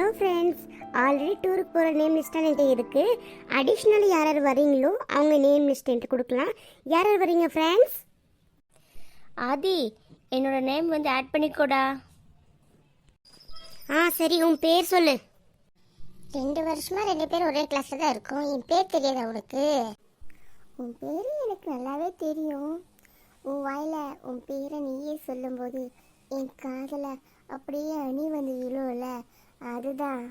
Hello friends already டூருக்கு போகிற name list என்கிட்ட இருக்குது அடிஷ்னல் யார் யார் வரீங்களோ அவங்க நேம் லிஸ்ட் என்கிட்ட கொடுக்கலாம். யார் யார் வரீங்க ஃப்ரெண்ட்ஸ் ஆதி என்னோட நேம் வந்து ஆட் பண்ணிக்கோடா. ஆ சரி உன் பேர் சொல்லு. ரெண்டு வருஷமா ரெண்டு பேரும் ஒரே கிளாஸ்ல தான் இருக்கோம். என் பேர் தெரியாதா உனக்கு? உன் பேர் எனக்கு நல்லாவே தெரியும். உன் வாயில உன் பேரை நீயே சொல்லும்போது என் காதல அப்படியே அணி வந்து விழுவல அதுதான்.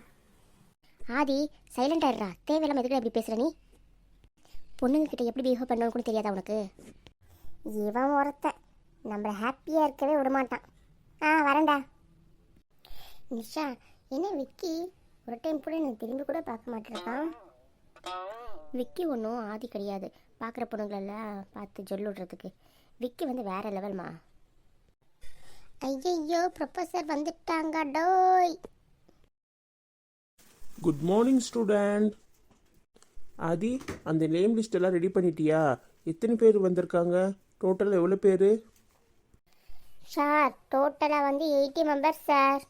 ஆதி சைலண்ட் ஆயிடுறா தேவையில்லாம எதுக்கு அப்படி பேசுற நீ? பொண்ணுங்க கிட்ட எப்படி பிஹேவ் பண்ணணும் கூட தெரியாதா உனக்கு? இவன் ஒருத்தன் நம்மள ஹாப்பியா இருக்கவே விட மாட்டான் ஆ வரேன்டா. நிஷா என்ன விக்கி? ஒரு டைம் கூட எனக்கு திரும்பி கூட பார்க்க மாட்டேருக்கான். விக்கி ஒன்றும் ஆதி கிடையாது. பார்க்குற பொண்ணுங்களெல்லாம் பார்த்து ஜொல்லு விடுறதுக்கு விக்கி வந்து வேற லெவல்மா ஐயையோ ப்ரொஃபஸர் வந்துட்டாங்க டோய். குட் மார்னிங் ஸ்டூடெண்ட் ஆதி அந்த நேம் லிஸ்ட் எல்லாம் ரெடி பண்ணிட்டியா? எத்தனை பேர் வந்திருக்காங்க? டோட்டல் எவ்வளோ பேர்? சார் டோட்டலாக வந்து எயிட்டி மெம்பர்ஸ் சார்.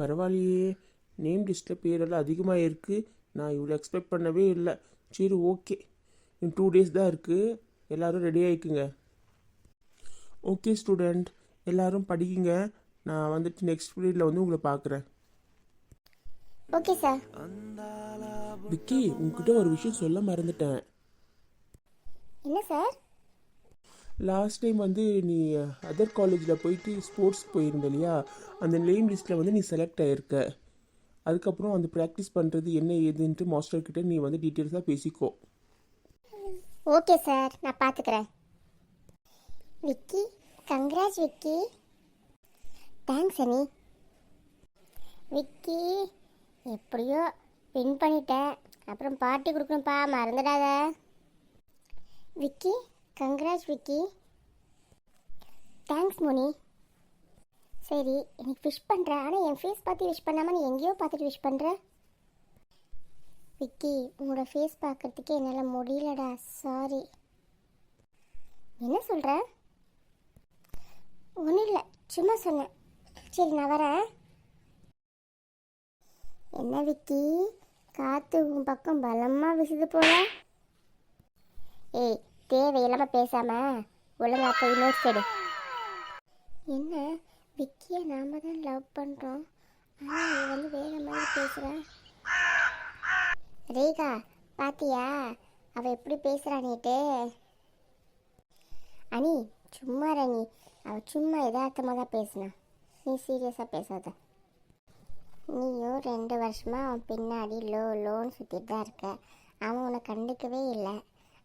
பரவாயில்லையே. நேம் லிஸ்ட்டில் பேரெல்லாம் அதிகமாக இருக்குது நான் இவ்வளோ எக்ஸ்பெக்ட் பண்ணவே இல்லை. சரி ஓகே இன்னும் டூ டேஸ் தான் இருக்குது எல்லோரும் ரெடி ஆகிக்குங்க ஓகே ஸ்டூடெண்ட் எல்லாரும் படிக்குங்க. நான் வந்துட்டு நெக்ஸ்ட் பீரியடில் வந்து உங்களை பார்க்குறேன். Okay sir. விக்கி உங்ககிட்ட ஒரு விஷயம் சொல்ல மறந்துட்டேன். என்ன சார்? லாஸ்ட் டைம் வந்து நீ அதர் காலேஜில் போயிட்டு ஸ்போர்ட்ஸ் போயிருந்த இல்லையா? அந்த நேம் லிஸ்ட்டில் வந்து நீ செலக்ட் ஆகிருக்க அதுக்கப்புறம் அந்த ப்ராக்டிஸ் பண்ணுறது என்ன ஏதுன்ட்டு மாஸ்டர் கிட்ட நீ வந்து டீட்டெயில்ஸாக பேசிக்கோ. ஓகே சார் நான் பார்த்துக்கிறேன் விக்கி கங்க்ராட்ஸ் விக்கி. தேங்க்ஸ் அனி. விக்கி எப்படியோ வின் பண்ணிட்டேன். அப்புறம் பார்ட்டி கொடுக்கணும்ப்பா மறந்துடாத. விக்கி கங்க்ராட்ஸ் விக்கி. தேங்க்ஸ் மோனி. சரி எனக்கு விஷ் பண்ணுறேன் ஆனால் என் ஃபேஸ் பார்த்து விஷ் பண்ணாமல் நீ எங்கேயோ பார்த்துட்டு விஷ் பண்ணுற விக்கி உங்களோட ஃபேஸ் பார்க்குறதுக்கே என்னால் முடியலடா. சாரி என்ன சொல்கிற ஒன்றும் இல்லை சும்மா சொன்னேன். சரி நான் வரேன். என்ன விக்கி? காற்று உன் பக்கம் பலமாக விசுது போல. ஏய் தேவையில்லாமல் பேசாம ஒழுங்கா போய் நோட்ஸ் எடு. என்ன? விக்கியை நாம தான் லவ் பண்ணுறோம் ஆனால் நீ வந்து வேறு மாதிரி பேசுகிறேன் ரேகா பாத்தியா? அவ எப்படி பேசுறா நேட்டு அனி சும்மா ரணி அவ சும்மா எதார்த்தமாக தான் பேசினா. நீ சீரியஸாக பேசாத. நீயும் ரெண்டு வருஷமா அவன் பின்னாடி லோ லோன்னு சுற்றிட்டு தான் இருக்க. அவன் உன்னை கண்டுக்கவே இல்லை.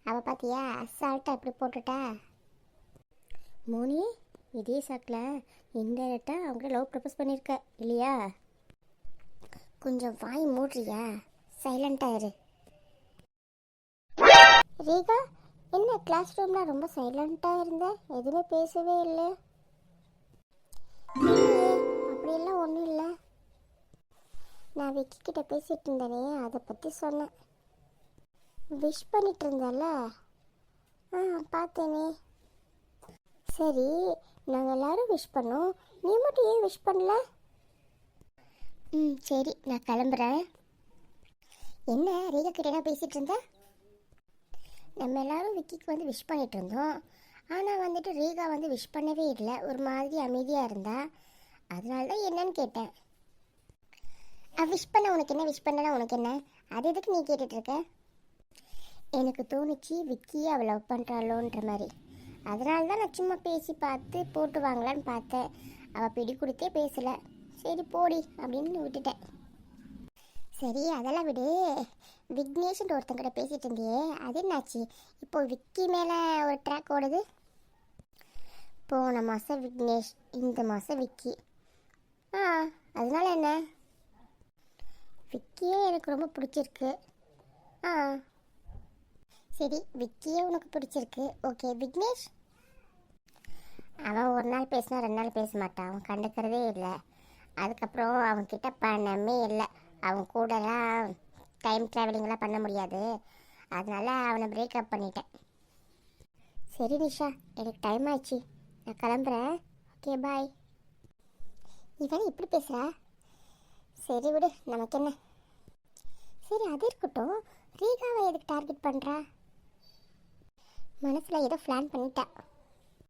அவ பாத்தியா அசால்ட்டாக எப்படி போட்டுட்டா? மோனி இதே சாக்கில் இன்டெரக்டாக அவங்க லவ் ப்ரப்போஸ் பண்ணியிருக்க இல்லையா? கொஞ்சம் வாய் மூடுறியா? சைலண்டாக இரு. ரேகா என்ன கிளாஸ் ரூம்ல ரொம்ப சைலண்டாக இருந்த? எதுவுமே பேசவே இல்லை. அப்படியெல்லாம் ஒன்றும் இல்லை. நான் விக்கி கிட்ட பேசிட்டு இருந்தேனே அதை பற்றி சொன்னேன். விஷ் பண்ணிட்டு இருந்தல ஆ பார்த்தேனே. சரி நாங்கள் எல்லாரும் விஷ் பண்ணோம். நீ மட்டும் ஏன் விஷ் பண்ணல? ம் சரி நான் கிளம்புறேன். என்ன ரேகா கிட்ட என்ன பேசிட்டு நம்ம எல்லாரும் விக்கிக்கு வந்து விஷ் பண்ணிட்டு இருந்தோம். ஆனால் வந்துட்டு ரேகா வந்து விஷ் பண்ணவே இல்லை. ஒரு மாதிரி அமைதியாக இருந்தா. அதனால தான் என்னன்னு கேட்டேன். விஷ் பண்ண உனக்கு என்ன? விஷ் பண்ணனா உனக்கு என்ன? அது எதுக்கு நீ கேட்டுட்ருக்க? எனக்கு தோணுச்சு விக்கியை அவள் லவ் பண்ணுறாளோன்ற மாதிரி. அதனால தான் நான் சும்மா பேசி பார்த்து போட்டு வாங்கலான்னு பார்த்தேன். அவள் பிடி கொடுத்தே பேசலை. சரி போடி அப்படின்னு விட்டுட்டேன். சரி அதெல்லாம் விடு. விக்னேஷ்ன்ற ஒருத்தங்கிட்ட பேசிட்டு இருந்தியே. அது என்னாச்சு? இப்போ விக்கி மேலே ஒரு ட்ராக் ஓடுது. போன மாதம் விக்னேஷ் இந்த மாதம் விக்கி. ஆ அதனால என்ன? விக்கியே எனக்கு ரொம்ப பிடிச்சிருக்கு. ஆ. சரி விக்கியே உனக்கு பிடிச்சிருக்கு. ஓகே விக்னேஷ்? அவன் ஒரு நாள் பேசினா ரெண்டு நாள் பேச மாட்டான். அவன் கண்டுக்கிறதே இல்லை. அதுக்கப்புறம் அவன்கிட்ட பணமே இல்லை. அவன் கூடலாம் டைம் ட்ராவலிங்லாம் பண்ண முடியாது. அதனால அவனை பிரேக்கப் பண்ணிட்டேன். சரி நிஷா எனக்கு டைம் ஆச்சு. நான் கிளம்புறேன். ஓகே பாய் இவன் இப்படி பேசுகிறா சரி விடு நமக்கு என்ன சரி அது இருக்கட்டும். ரீகாவை எதுக்கு டார்கெட் பண்ணுறா மனசில் ஏதோ பிளான் பண்ணிட்டா.